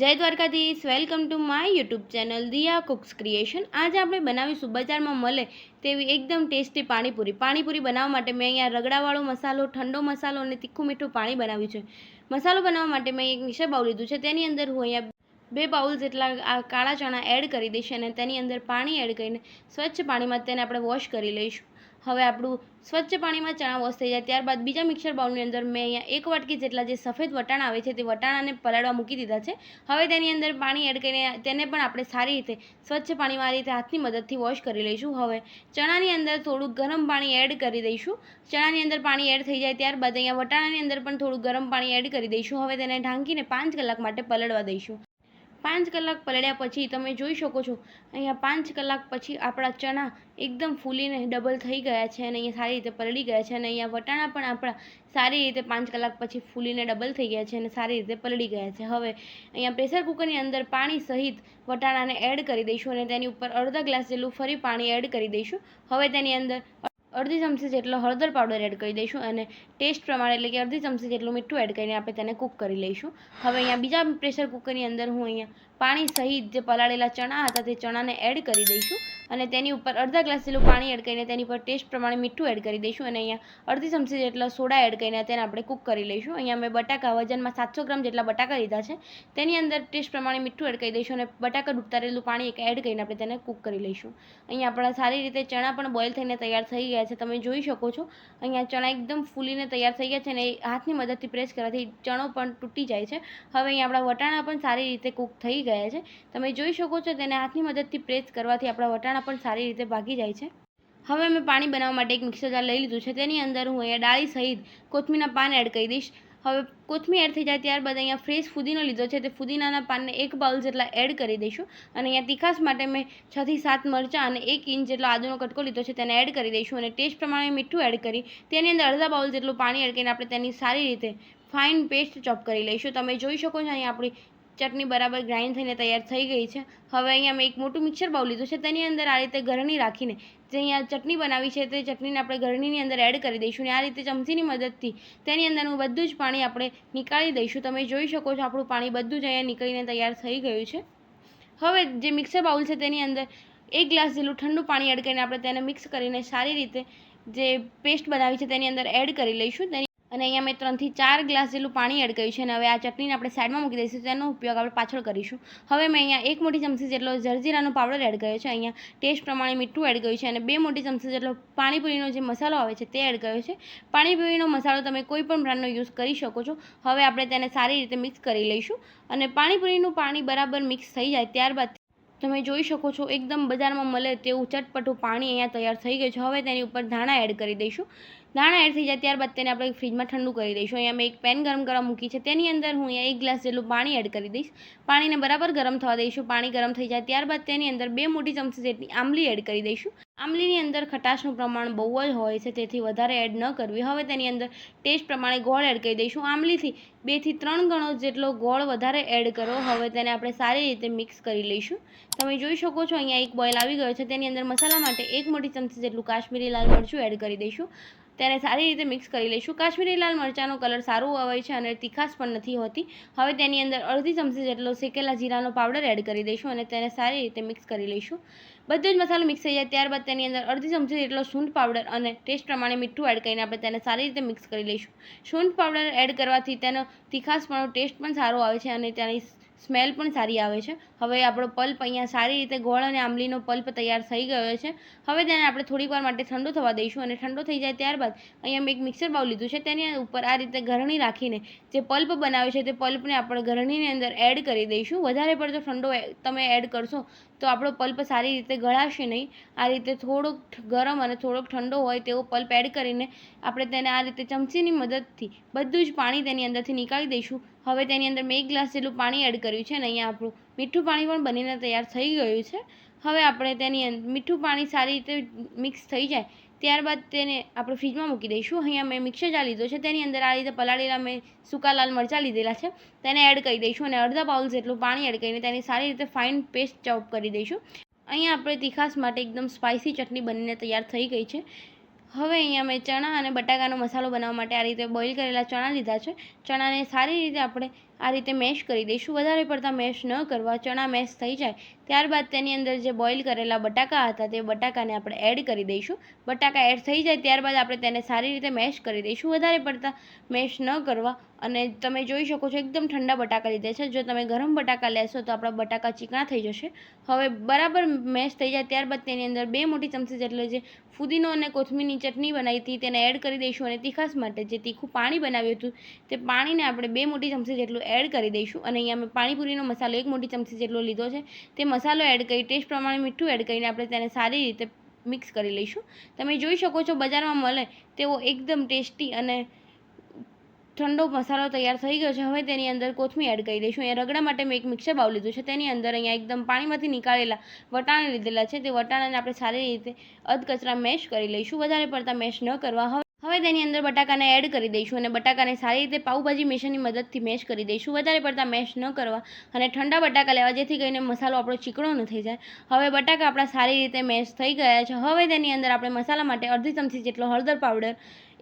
જય Dwarkadhish, welcome to my YouTube channel Diya cooks creation. આજે આપણે બનાવીશું બજારમાં મળે તેવી એકદમ ટેસ્ટી પાણીપુરી. પાણીપુરી બનાવવા માટે મેં અહીંયા રગડાવાળો મસાલો, ઠંડો મસાલો અને તીખું મીઠું પાણી બનાવ્યું છે. મસાલો બનાવવા માટે મેં એક મિક્સર બાઉલ લીધું છે. તેની અંદર હું અહીંયા બે બાઉલ જેટલા આ કાળા ચણા એડ કરી દઈશ અને તેની અંદર પાણી એડ કરીને સ્વચ્છ પાણીમાં તેને આપણે વોશ કરી લઈશું. હવે આપણું સ્વચ્છ પાણીમાં ચણા વોશ થઈ જાય. ત્યારબાદ બીજા મિક્સર બાઉલની અંદર મેં અહીંયા એક વાટકી જેટલા જે સફેદ વટાણા આવે છે તે વટાણાને પલાળવા મૂકી દીધા છે. હવે તેની અંદર પાણી એડ કરીને તેને પણ આપણે સારી રીતે સ્વચ્છ પાણીમાં આ રીતે હાથની મદદથી વોશ કરી લઈશું. હવે ચણાની અંદર થોડું ગરમ પાણી એડ કરી દઈશું. ચણાની અંદર પાણી એડ થઈ જાય ત્યારબાદ અહીંયા વટાણાની અંદર પણ થોડું ગરમ પાણી એડ કરી દઈશું. હવે તેને ઢાંકીને પાંચ કલાક માટે પલળવા દઈશું. પાંચ કલાક પલળ્યા પછી તમે જોઈ શકો છો, અહીંયા પાંચ કલાક પછી આપણા ચણા એકદમ ફૂલીને ડબલ થઈ ગયા છે અને અહીંયા સારી રીતે પલળી ગયા છે અને અહીંયા વટાણા પણ આપણા સારી રીતે પાંચ કલાક પછી ફૂલીને ડબલ થઈ ગયા છે અને સારી રીતે પલળી ગયા છે. હવે અહીંયા પ્રેશર કુકરની અંદર પાણી સહિત વટાણાને એડ કરી દઈશું અને તેની ઉપર અડધા ગ્લાસ જેટલું ફરી પાણી એડ કરી દઈશું. હવે તેની અંદર અડધી ચમચી જેટલો હળદર પાવડર એડ કરી દઈશું અને ટેસ્ટ પ્રમાણે એટલે કે અડધી ચમચી જેટલું મીઠું એડ કરીને આપણે તેને કૂક કરી લઈશું. હવે અહીંયા બીજા પ્રેશર કુકરની અંદર હું અહીંયા પાણી સહિત જે પલાળેલા ચણા હતા તે ચણાને એડ કરી દઈશું. અને તેની ઉપર અડધા ગ્લાસ જેટલું પાણી એડ કરીને તેની પર ટેસ્ટ પ્રમાણે મીઠું એડ કરી દઈશું અને અહીંયા અડધી ચમચી જેટલા સોડા એડ કરીને તેને આપણે કૂક કરી લઈશું. અહીંયા મેં બટાકા વજનમાં સાતસો ગ્રામ જેટલા બટાકા લીધા છે. તેની અંદર ટેસ્ટ પ્રમાણે મીઠું એડ કરી દઈશું અને બટાકા ડૂબતા રહેલું પાણી એક એડ કરીને આપણે તેને કૂક કરી લઈશું. અહીંયા આપણા સારી રીતે ચણા પણ બોઇલ થઈને તૈયાર થઈ ગયા છે. તમે જોઈ શકો છો, અહીંયા ચણા એકદમ ફૂલીને તૈયાર થઈ ગયા છે અને હાથની મદદથી પ્રેસ કરવાથી ચણો પણ તૂટી જાય છે. હવે અહીંયા આપણા વટાણા પણ સારી રીતે કૂક થઈ ગયા છે. તમે જોઈ શકો છો તેને હાથની મદદથી પ્રેસ કરવાથી આપણા વટાણા પણ સારી રીતે ભાગી જાય છે. હવે મેં પાણી બનાવવા માટે એક મિક્સર જાર લઈ લીધું છે. તેની અંદર હું અહીંયા ડાળી સહિત કોથમીના પાન એડ કરી દઈશ. હવે કોથમીર એડ થઈ જાય ત્યારબાદ અહીંયા ફ્રેશ ફુદીનો લીધો છે. તે ફુદીનાના પાનને એક બાઉલ જેટલા એડ કરી દઈશું. અને અહીંયા તીખાસ માટે મેં છથી સાત મરચાં અને એક ઇંચ જેટલો આદુનો કટકો લીધો છે તેને એડ કરી દઈશું અને ટેસ્ટ પ્રમાણે મીઠું એડ કરી તેની અંદર અડધા બાઉલ જેટલું પાણી એડ કરીને આપણે તેની સારી રીતે ફાઇન પેસ્ટ ચોપ કરી લઈશું. તમે જોઈ શકો છો અહીંયા આપણી ચટણી બરાબર ગ્રાઇન્ડ થઈને તૈયાર થઈ ગઈ છે. હવે અહીંયા મેં એક મોટું મિક્સર બાઉલ લીધું છે. તેની અંદર આ રીતે ગરણી રાખીને જે અહીંયા ચટણી બનાવી છે તે ચટણીને આપણે ગરણીની અંદર એડ કરી દઈશું અને આ રીતે ચમચીની મદદથી તેની અંદરનું બધું જ પાણી આપણે નીકાળી દઈશું. તમે જોઈ શકો છો આપણું પાણી બધું જ અહીંયા નીકળીને તૈયાર થઈ ગયું છે. હવે જે મિક્સર બાઉલ છે તેની અંદર એક ગ્લાસ જેટલું ઠંડુ પાણી એડ કરીને આપણે તેને મિક્સ કરીને સારી રીતે જે પેસ્ટ બનાવી છે તેની અંદર એડ કરી લઈશું. તેની અને અહીંયા મેં ત્રણથી ચાર ગ્લાસ જેટલું પાણી એડ કર્યું છે અને હવે આ ચટણીને આપણે સાઈડમાં મૂકી દઈશું, તેનો ઉપયોગ આપણે પાછળ કરીશું. હવે મેં અહીંયા એક મોટી ચમચી જેટલો જરજીરાનો પાવડર એડ કર્યો છે. અહીંયા ટેસ્ટ પ્રમાણે મીઠું એડ કર્યું છે અને બે મોટી ચમચી જેટલો પાણીપુરીનો જે મસાલો આવે છે તે એડ કર્યો છે. પાણીપુરીનો મસાલો તમે કોઈ પણ બ્રાન્ડનો યુઝ કરી શકો છો. હવે આપણે તેને સારી રીતે મિક્સ કરી લઈશું અને પાણીપુરીનું પાણી બરાબર મિક્સ થઈ જાય ત્યારબાદ તમે જોઈ શકો છો, એકદમ બજારમાં મળે તેવું ચટપટું પાણી અહીંયા તૈયાર થઈ ગયું છે. હવે તેની ઉપર ધાણા એડ કરી દઈશું. ધાણા એડ થઈ જાય ત્યારબાદ તેને આપણે ફ્રીજમાં ઠંડુ કરી દઈશું. અહીંયા મેં એક પેન ગરમ કરવા મૂકી છે. તેની અંદર હું અહીંયા એક ગ્લાસ જેટલું પાણી એડ કરી દઈશ. પાણીને બરાબર ગરમ થવા દઈશું. પાણી ગરમ થઈ જાય ત્યારબાદ તેની અંદર બે મોટી ચમચી જેટલી આંબલી એડ કરી દઈશું. આંબલીની અંદર ખટાશનું પ્રમાણ બહુ જ હોય છે, તેથી વધારે એડ ન કરવી. હવે તેની અંદર ટેસ્ટ પ્રમાણે ગોળ એડ કરી દઈશું. આમલીથી બેથી ત્રણ ગણો જેટલો ગોળ વધારે એડ કરો. હવે તેને આપણે સારી રીતે મિક્સ કરી લઈશું. તમે જોઈ શકો છો, અહીંયા એક બોઇલ આવી ગયો છે. તેની અંદર મસાલા માટે એક મોટી ચમચી જેટલું કાશ્મીરી લાલ મરચું એડ કરી દઈશું. તેને સારી રીતે મિક્સ કરી લઈશું. કાશ્મીરી લાલ મરચાંનો કલર સારો આવે છે અને તીખાશ પણ નથી હોતી. હવે તેની અંદર અડધી ચમચી જેટલો શેકેલા જીરાનો પાવડર એડ કરી દઈશું અને તેને સારી રીતે મિક્સ કરી લઈશું. બધો જ મસાલો મિક્સ થઈ જાય. ત્યારબાદ તેની અંદર અડધી ચમચી જેટલો સૂંઠ પાવડર અને ટેસ્ટ પ્રમાણે મીઠું એડ કરીને આપણે તેને સારી રીતે મિક્સ કરી લઈશું. સૂંઠ પાવડર એડ કરવાથી તેનો તીખાસપણો ટેસ્ટ પણ સારો આવે છે અને તેની સ્મેલ પણ સારી આવે છે. હવે આપણો પલ્પ અહીંયા સારી રીતે ગોળ અને આંબલીનો પલ્પ તૈયાર થઈ ગયો છે. હવે તેને આપણે થોડીક વાર માટે ઠંડો થવા દઈશું અને ઠંડો થઈ જાય ત્યારબાદ અહીંયા મેં એક મિક્સર બાઉલ લીધું છે. તેની ઉપર આ રીતે ગરણી રાખીને જે પલ્પ બનાવે છે તે પલ્પને આપણે ગરણીની અંદર એડ કરી દઈશું. વધારે પડતો ઠંડો તમે એડ કરશો તો આપણો પલ્પ સારી રીતે ગળાશે નહીં. આ રીતે થોડોક ગરમ અને થોડોક ઠંડો હોય તેવો પલ્પ એડ કરીને આપણે તેને આ રીતે ચમચીની મદદથી બધું જ પાણી તેની અંદરથી નીકાળી દઈશું. હવે તેની અંદર મેં એક ગ્લાસ જેટલું પાણી એડ કર્યું છે અને અહીંયા આપણું મીઠું પાણી પણ બનીને તૈયાર થઈ ગયું છે. હવે આપણે તેની મીઠું પાણી સારી રીતે મિક્સ થઈ જાય ત્યારબાદ તેને આપણે ફ્રીજમાં મૂકી દઈશું. અહીંયા મેં મિક્સર જાર લીધો છે. તેની અંદર આ રીતે પલાળેલા મેં સૂકા લાલ મરચાં લીધેલા છે. તેને એડ કરી દઈશું અને અડધા બાઉલ જેટલું પાણી એડ કરીને તેની સારી રીતે ફાઇન પેસ્ટ ચોપ કરી દઈશું. અહીંયા આપણે તીખાસ માટે એકદમ સ્પાઇસી ચટણી બનીને તૈયાર થઈ ગઈ છે. હવે અહીંયા મેં ચણા અને બટાકાનો મસાલો બનાવવા માટે આ રીતે બોઇલ કરેલા ચણા લીધા છે. ચણાને સારી રીતે આપણે આ રીતે મેશ કરી દઈશું. વધારે પડતા મેશ ન કરવા, ચણા મેશ થઈ જાય, ત્યારબાદ તેની અંદર જે બોઇલ કરેલા બટાકા હતા તે બટાકાને આપણે એડ કરી દઈશું. બટાકા એડ થઈ જાય ત્યારબાદ આપણે તેને સારી રીતે મેશ કરી દઈશું. વધારે પડતા મેશ ન કરવા અને તમે જોઈ શકો છો એકદમ ઠંડા બટાકા લીધા છે. જો તમે ગરમ બટાકા લેશો તો આપણા બટાકા ચીકણા થઈ જશે. હવે બરાબર મેશ થઈ જાય ત્યારબાદ તેની અંદર બે મોટી ચમચી જેટલો જે ફુદીનો અને કોથમીરની ચટણી બનાવી હતી તેને એડ કરી દઈશું. અને તીખાસ માટે જે તીખું પાણી બનાવ્યું હતું તે પાણીને આપણે બે મોટી ચમચી જેટલું એડ કરી દઈશું. અને અહીંયા મેં પાણીપુરીનો મસાલો એક મોટી ચમચી જેટલો લીધો છે. તે મસાલો એડ કરી ટેસ્ટ પ્રમાણે મીઠું એડ કરીને આપણે તેને સારી રીતે મિક્સ કરી લઈશું. તમે જોઈ શકો છો બજારમાં મળે તેવો એકદમ ટેસ્ટી અને ઠંડો મસાલો તૈયાર થઈ ગયો છે. હવે તેની અંદર કોથમી એડ કરી દઈશું. અહીંયા રગડા માટે મેં એક મિક્સર બાઉલ લીધું છે. તેની અંદર અહીંયા એકદમ પાણીમાંથી નીકાળેલા વટાણા લીધેલા છે. તે વટાણાને આપણે સારી રીતે અધકચરા મેશ કરી લઈશું. વધારે પડતા મેશ ન કરવા. હવે હવે તેની અંદર બટાકાને એડ કરી દઈશું અને બટાકાને સારી રીતે પાઉભાજી મેશનની મદદથી મેશ કરી દઈશું. વધારે પડતા મેશ ન કરવા અને ઠંડા બટાકા લેવા, જેથી કરીને મસાલો આપણો ચીકણો ન થઈ જાય. હવે બટાકા આપણા સારી રીતે મેશ થઈ ગયા છે. હવે તેની અંદર આપણે મસાલા માટે અડધી ચમચી જેટલો હળદર પાવડર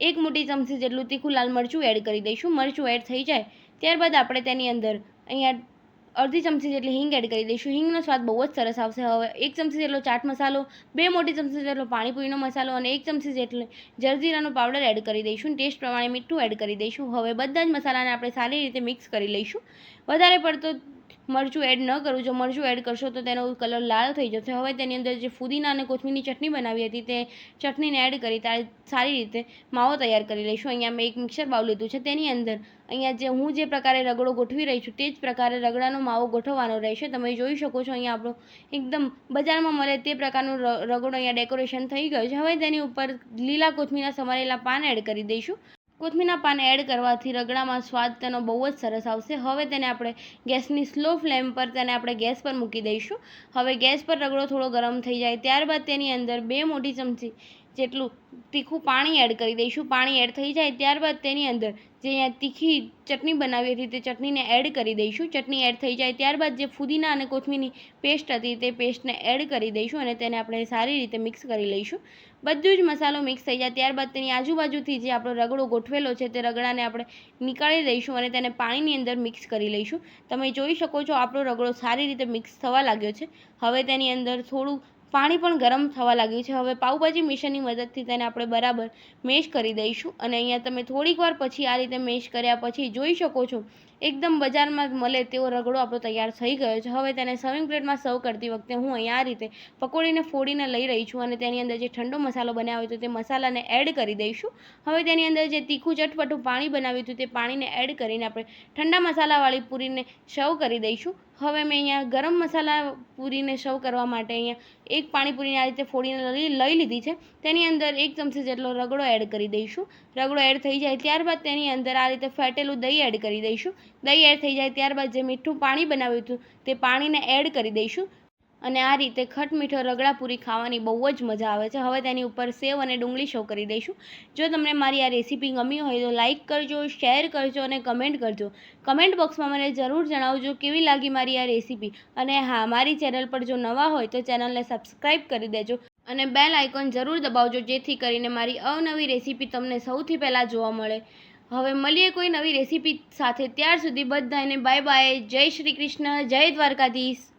એક મોટી ચમચી જેટલું તીખું લાલ મરચું એડ કરી દઈશું. મરચું એડ થઈ જાય. ત્યારબાદ આપણે તેની અંદર અહીંયા અડધી ચમચી જેટલી હિંગ એડ કરી દઈશું. હિંગનો સ્વાદ બહુ જ સરસ આવશે. હવે એક ચમચી જેટલો ચાટ મસાલો, બે મોટી ચમચી જેટલો પાણીપુરીનો મસાલો અને એક ચમચી જેટલો જરજીરાનો પાવડર એડ કરી દઈશું. ટેસ્ટ પ્રમાણે મીઠું એડ કરી દઈશું. હવે બધા જ મસાલાને આપણે સારી રીતે મિક્સ કરી લઈશું. વધારે પડતો મરચું એડ ન કરું. જો મરચું એડ કરશો તો તેનો કલર લાલ થઈ જશે. હવે તેની અંદર જે ફુદીના અને કોથમીરની ચટણી બનાવી હતી તે ચટણીને એડ કરી તાર સારી રીતે માવો તૈયાર કરી લઈશું. અહીંયા મેં એક મિક્સર બાઉલ લીધું છે. તેની અંદર અહીંયા જે હું જે પ્રકારે રગડો ગોઠવી રહી છું તે જ પ્રકારે રગડાનો માવો ગોઠવવાનો રહેશે. તમે જોઈ શકો છો અહીંયા આપણો એકદમ બજારમાં મળે તે પ્રકારનું રગડો અહીંયા ડેકોરેશન થઈ ગયું છે. હવે તેની ઉપર લીલા કોથમીરના સમારેલા પાન એડ કરી દઈશું. કોથમીના પાન એડ કરવાથી રગડામાં સ્વાદ તેનો બહુ જ સરસ આવશે. હવે તેને આપણે ગેસની સ્લો ફ્લેમ પર તેને આપણે ગેસ પર મૂકી દઈશું. હવે ગેસ પર રગડો થોડો ગરમ થઈ જાય. ત્યારબાદ તેની અંદર બે મોટી ચમચી જેટલું તીખું પાણી એડ કરી દઈશું. પાણી એડ થઈ જાય ત્યારબાદ તેની અંદર જે અહીંયા તીખી ચટણી બનાવી હતી તે ચટણીને એડ કરી દઈશું. ચટણી એડ થઈ જાય ત્યારબાદ જે ફુદીના અને કોથમીની પેસ્ટ હતી તે પેસ્ટને એડ કરી દઈશું અને તેને આપણે સારી રીતે મિક્સ કરી લઈશું. બધું જ મસાલો મિક્સ થઈ જાય ત્યારબાદ તેની આજુબાજુથી જે આપણો રગડો ગોઠવેલો છે તે રગડાને આપણે નીકાળી દઈશું અને તેને પાણીની અંદર મિક્સ કરી લઈશું. તમે જોઈ શકો છો આપણો રગડો સારી રીતે મિક્સ થવા લાગ્યો છે. હવે તેની અંદર થોડું પાણી પણ ગરમ થવા લાગ્યું છે. હવે પાઉભાજી મિશનની મદદથી તેને આપણે બરાબર મેશ કરી દઈશું અને અહીંયા તમે થોડીક વાર પછી આ રીતે મેશ કર્યા પછી જોઈ શકો છો એકદમ બજારમાં મળે તેવો રગડો આપણો તૈયાર થઈ ગયો છે. હવે તેને સર્વિંગ પ્લેટમાં સર્વ કરતી વખતે હું અહીંયા આ રીતે પકોડીને ફોડીને લઈ રહી છું અને તેની અંદર જે ઠંડો મસાલો બનાવ્યો હતો તે મસાલાને એડ કરી દઈશું. હવે તેની અંદર જે તીખું ચટપટું પાણી બનાવ્યું હતું તે પાણીને એડ કરીને આપણે ઠંડા મસાલાવાળી પૂરીને સર્વ કરી દઈશું. હવે મેં અહીંયા ગરમ મસાલા પૂરીને સર્વ કરવા માટે અહીંયા એક પાણીપુરીને આ રીતે ફોડીને લઈ લીધી છે. તેની અંદર એક ચમચી જેટલો રગડો એડ કરી દઈશું. રગડો એડ થઈ જાય ત્યારબાદ તેની અંદર આ રીતે ફેટેલું દહીં એડ કરી દઈશું. દહીં એડ થઈ જાય ત્યારબાદ જે મીઠું પાણી બનાવ્યું હતું તે પાણીને એડ કરી દઈશું. અને આ રીતે ખટ મીઠો રગડા પૂરી ખાવાની બહુ જ મજા આવે છે. હવે તેની ઉપર સેવ અને ડુંગળી શો કરી દઈશું. જો તમને મારી આ રેસીપી ગમી હોય તો લાઇક કરજો શેર કરજો અને કમેન્ટ કરજો. કમેન્ટ બોક્સમાં મને જરૂર જણાવજો કેવી લાગી મારી આ રેસીપી અને હા, મારી ચેનલ પર જો નવા હોય તો ચેનલને સબસ્ક્રાઈબ કરી દેજો. અને બેલ આઇકોન જરૂર દબાવજો જેથી કરીને મારી અવનવી રેસીપી તમને સૌથી પહેલાં જોવા મળે. હવે મળીએ કોઈ નવી રેસીપી સાથે. ત્યાર સુધી બધાને બાય બાય જય શ્રી કૃષ્ણ. જય દ્વારકાધીશ.